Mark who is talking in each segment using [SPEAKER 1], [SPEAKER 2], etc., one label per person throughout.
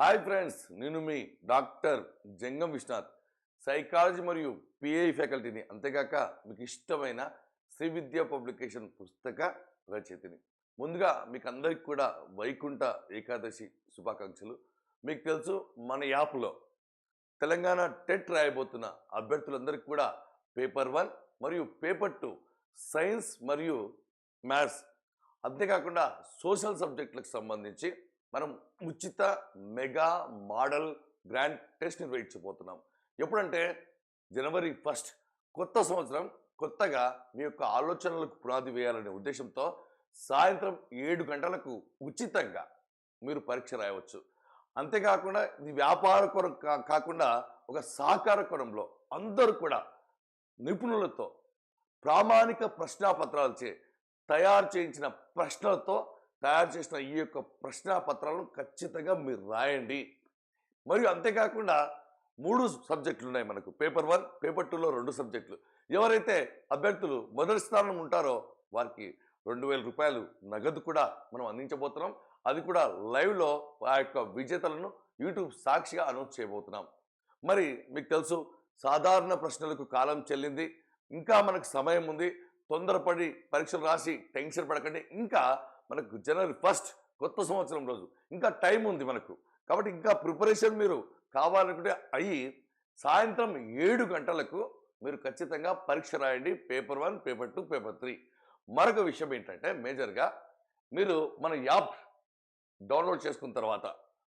[SPEAKER 1] Hi friends నేను మీ doctor Jangam Vishwanath. Psychology మరియు పిఐ ఫ్యాకల్టీని అంతేకాక మీకు ఇష్టమైన శ్రీ విద్యా పబ్లికేషన్ పుస్తక రచయితని. ముందుగా మీకు అందరికి కూడా వైకుంఠ ఏకాదశి శుభాకాంక్షలు. మీకు తెలుసు మన యాప్లో తెలంగాణ టెట్ రాయబోతున్న అభ్యర్థులందరికీ కూడా పేపర్ వన్ మరియు పేపర్ టూ సైన్స్ మరియు మ్యాథ్స్. అంతేకాకుండా సోషల్ సబ్జెక్టులకు సంబంధించి మనం ఉచిత మెగా మోడల్ గ్రాండ్ టెస్ట్ నిర్వహించబోతున్నాం. ఎప్పుడంటే జనవరి ఫస్ట్ కొత్త సంవత్సరం కొత్తగా మీ యొక్క ఆలోచనలకు పునాది వేయాలనే ఉద్దేశంతో సాయంత్రం ఏడు గంటలకు ఉచితంగా మీరు పరీక్ష రాయవచ్చు. అంతేకాకుండా ఇది వ్యాపార కొరం కా- కాకుండా ఒక సహకార కొరంలో అందరూ కూడా నిపుణులతో ప్రామాణిక ప్రశ్నాపత్రాలచే తయారు చేయించిన ప్రశ్నలతో తయారు చేసిన ఈ యొక్క ప్రశ్నాపత్రాలను ఖచ్చితంగా మీరు రాయండి. మరియు అంతేకాకుండా మూడు సబ్జెక్టులు ఉన్నాయి మనకు. పేపర్ వన్ పేపర్ టూలో రెండు సబ్జెక్టులు. ఎవరైతే అభ్యర్థులు మొదటి స్థానం ఉంటారో వారికి రెండు వేల రూపాయలు నగదు కూడా మనం అందించబోతున్నాం. అది కూడా లైవ్లో ఆ యొక్క విజేతలను యూట్యూబ్ సాక్షిగా అనౌన్స్ చేయబోతున్నాం. మరి మీకు తెలుసు సాధారణ ప్రశ్నలకు కాలం చెల్లింది. ఇంకా మనకు సమయం ఉంది. తొందరపడి పరీక్షలు రాసి టెన్షన్ పడకండి. ఇంకా మనకు జనవరి ఫస్ట్ కొత్త సంవత్సరం రోజు. ఇంకా టైం ఉంది మనకు. కాబట్టి ఇంకా ప్రిపరేషన్ మీరు కావాలనుకుంటే అయ్యి సాయంత్రం ఏడు గంటలకు మీరు ఖచ్చితంగా పరీక్ష రాయండి. Paper one paper two paper three. మరొక విషయం ఏంటంటే మేజర్గా మీరు మన యాప్ డౌన్లోడ్ చేసుకున్న తర్వాత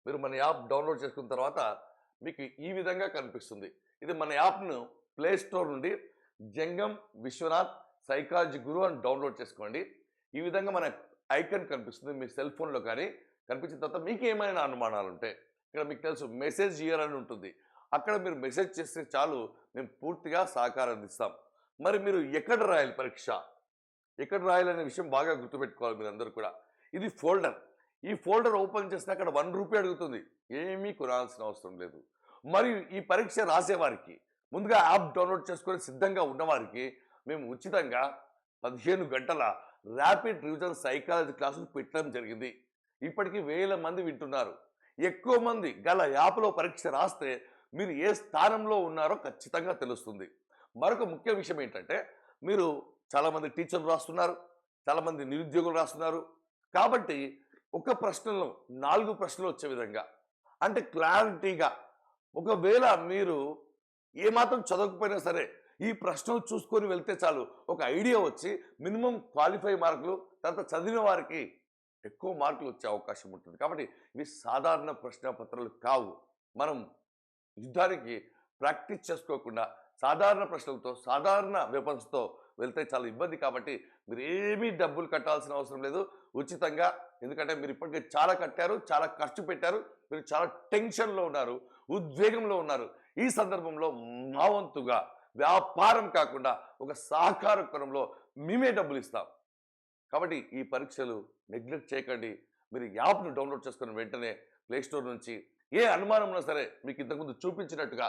[SPEAKER 1] మీరు మన యాప్ డౌన్లోడ్ చేసుకున్న తర్వాత మీకు ఈ విధంగా కనిపిస్తుంది. ఇది మన యాప్ను ప్లేస్టోర్ నుండి జంగం విశ్వనాథ్ సైకాలజీ గురు అని డౌన్లోడ్ చేసుకోండి. ఈ విధంగా మన ఐకన్ కనిపిస్తుంది మీ సెల్ ఫోన్లో కానీ కనిపించిన తర్వాత మీకు ఏమైనా అనుమానాలు ఉంటే ఇక్కడ మీకు తెలుసు మెసేజ్ ఇయర్ అని ఉంటుంది. అక్కడ మీరు మెసేజ్ చేస్తే చాలు మేము పూర్తిగా సహకారం అందిస్తాం మరి మీరు ఎక్కడ రాయాలి పరీక్ష? ఎక్కడ రాయాలనే విషయం బాగా గుర్తుపెట్టుకోవాలి మీరు అందరూ కూడా. ఇది ఫోల్డర్. ఈ ఫోల్డర్ ఓపెన్ చేస్తే అక్కడ వన్ రూపీ అడుగుతుంది. ఏమీ కొనాల్సిన అవసరం లేదు. మరియు ఈ పరీక్ష రాసేవారికి ముందుగా యాప్ డౌన్లోడ్ చేసుకొని సిద్ధంగా ఉన్నవారికి మేము ఉచితంగా పదిహేను గంటల ర్యాపిడ్ రివిజన్ సైకాలజీ క్లాసులు పెట్టడం జరిగింది. ఇప్పటికీ వేల మంది వింటున్నారు. ఎక్కువ మంది గల యాప్లో పరీక్ష రాస్తే మీరు ఏ స్థానంలో ఉన్నారో ఖచ్చితంగా తెలుస్తుంది. మరొక ముఖ్య విషయం ఏంటంటే మీరు చాలామంది టీచర్లు రాస్తున్నారు చాలామంది నిరుద్యోగులు రాస్తున్నారు. కాబట్టి ఒక ప్రశ్నలో నాలుగు ప్రశ్నలు వచ్చే విధంగా అంటే క్లారిటీగా ఒకవేళ మీరు ఏమాత్రం చదవకపోయినా సరే ఈ ప్రశ్నలు చూసుకొని వెళ్తే చాలు. ఒక ఐడియా వచ్చి మినిమం క్వాలిఫై మార్కులు తర్వాత చదివిన వారికి ఎక్కువ మార్కులు వచ్చే అవకాశం ఉంటుంది. కాబట్టి ఇవి సాధారణ ప్రశ్నపత్రాలు కావు. మనం యుద్ధానికి ప్రాక్టీస్ చేసుకోకుండా సాధారణ ప్రశ్నలతో సాధారణ వెపన్స్తో వెళ్తే చాలా ఇబ్బంది. కాబట్టి మీరు ఏమీ డబ్బులు కట్టాల్సిన అవసరం లేదు. ఉచితంగా ఎందుకంటే మీరు ఇప్పటికే చాలా కట్టారు చాలా ఖర్చు పెట్టారు మీరు చాలా టెన్షన్లో ఉన్నారు ఉద్వేగంలో ఉన్నారు. ఈ సందర్భంలో మా వంతుగా వ్యాపారం కాకుండా ఒక సహకార కోణంలో మేమే డబ్బులు ఇస్తాం. కాబట్టి ఈ పరీక్షలు నెగ్లెక్ట్ చేయకండి. మీరు యాప్ను డౌన్లోడ్ చేసుకున్న వెంటనే ప్లేస్టోర్ నుంచి ఏ అనుమానం ఉన్నా సరే మీకు ఇంతకుముందు చూపించినట్టుగా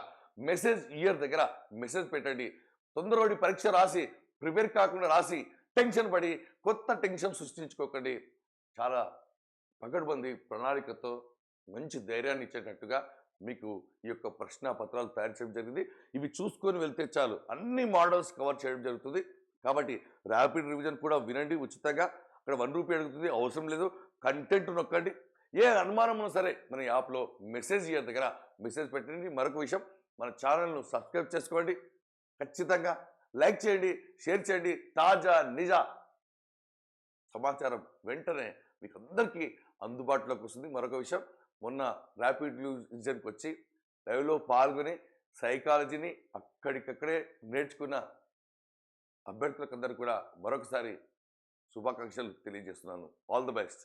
[SPEAKER 1] మెసేజ్ ఇయర్ దగ్గర మెసేజ్ పెట్టండి. తొందరపడి పరీక్ష రాసి ప్రిపేర్ కాకుండా రాసి టెన్షన్ పడి కొత్త టెన్షన్ సృష్టించుకోకండి. చాలా పగడ్బందీ ప్రణాళికతో మంచి ధైర్యాన్ని ఇచ్చేటట్టుగా మీకు ఈ యొక్క ప్రశ్న పత్రాలు తయారు చేయడం జరిగింది. ఇవి చూసుకొని వెళ్తే చాలు. అన్ని మోడల్స్ కవర్ చేయడం జరుగుతుంది. కాబట్టి ర్యాపిడ్ రివిజన్ కూడా వినండి ఉచితంగా. అక్కడ వన్ రూపీ అడుగుతుంది. అవసరం లేదు. కంటెంట్ నొక్కండి. ఏ అనుమానం ఉన్నా సరే మన యాప్లో మెసేజ్ ఇయర్ దగ్గర మెసేజ్ పెట్టండి. మరొక విషయం మన ఛానల్ను సబ్స్క్రైబ్ చేసుకోండి. ఖచ్చితంగా లైక్ చేయండి షేర్ చేయండి. తాజా నిజ సమాచారం వెంటనే మీకు అందరికీ అందుబాటులోకి వస్తుంది. మరొక విషయం మొన్న ర్యాపిడ్ రివిజన్కి వచ్చి లైవ్లో పాల్గొని సైకాలజీని అక్కడికక్కడే నేర్చుకున్న అభ్యర్థులకందరూ కూడా మరొకసారి శుభాకాంక్షలు తెలియజేస్తున్నాను. All the best